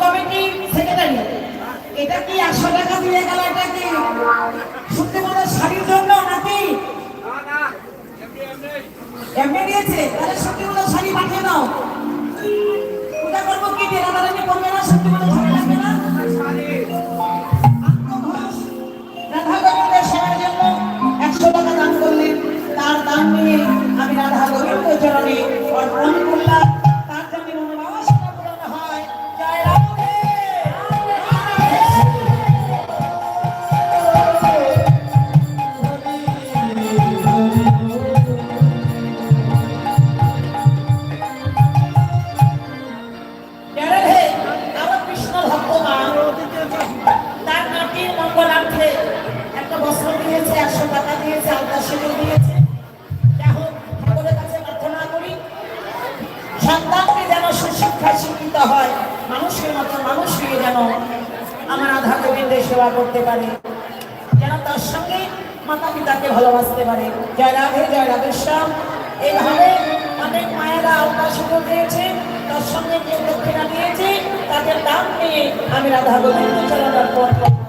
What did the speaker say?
কমিটির সেক্রেটারি এটা কি একশো টাকা দিয়ে গেল, এটা কি শুনতে হয় শাড়ির জন্য নাকি? এমনি দিয়েছে, তাহলে সত্যি বলে শাড়ি পাঠিয়ে দাও। পূজা করব কি দিয়ে? না, সত্যি না? রাধা গোবিন্দের একশো টাকা দান করলেন। তার দান নিয়ে সন্তানকে যেন সুশিক্ষায় শিক্ষিত হয়, মানুষের মতো মানুষ হয়ে যেন আমার আধা গোবিন্দের সেবা করতে পারে, যেন তার সঙ্গে মাতা পিতাকে ভালোবাসতে পারে জয় রাধে, জয় রাধেশ্যাম এইভাবে অনেক মায়েরা আলতা দিয়েছে, তার সঙ্গে যে দক্ষিণা দিয়েছে, তাদের দাম নিয়ে আমি রাধা গোবিন্দ অর্পণ করছি।